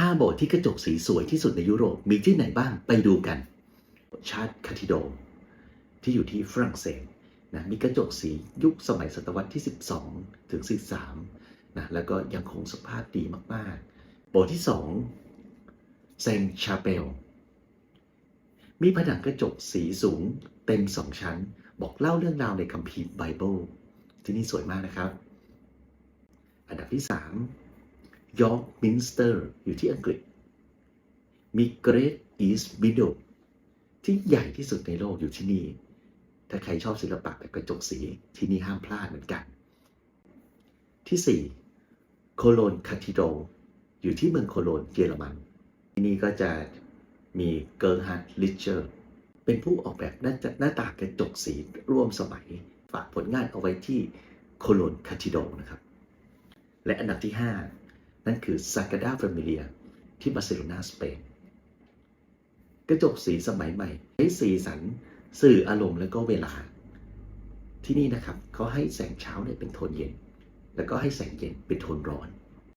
5 โบสถ์ที่กระจกสีสวยที่สุดในยุโรปมีที่ไหนบ้างไปดูกัน ชาติคาทิโด ที่อยู่ที่ฝรั่งเศสนะมีกระจกสียุคสมัยศตวรรษที่ 12 ถึง 13นะแล้วก็ยังคงสภาพดีมาก ๆ โบสถ์ที่ 2 เซนชาเปล มีผนังกระจกสีสูงเต็มสองชั้น บอกเล่าเรื่องราวในคัมภีร์ไบเบิลที่นี่สวยมากนะครับ อันดับที่ 3 ยอร์กมินสเตอร์อยู่ที่อังกฤษ มีเกร t อีส t ิโดที่ใหญ่ที่สุดในโลกอยู่ที่นี่ ถ้าใครชอบศิลปะแบบกระจกสีที่นี่ห้ามพลาดเหมือนกัน ที่4โคโลนคาทิโดอยู่ที่เมืองโคโลนเยอรมัน ที่นี่ก็จะมีเกิร์ฮันลิเชอร์เป็นผู้ออกแบบหน้าตาหน้าตากระจกสีร่วมสมัย ฝากผลงานเอาไว้ที่โคโลนคาทิโดนะครับ และอันดับที่ 5 นั่นคือ Sagrada Familia ที่บาร์เซโลนาสเปนกระจกสีสมัยใหม่ใช้สีสันสื่ออารมณ์และก็เวลา ที่นี่นะครับเขาให้แสงเช้าเนี่ยเป็นโทนเย็น แล้วก็ให้แสงเย็นเป็นโทนร้อน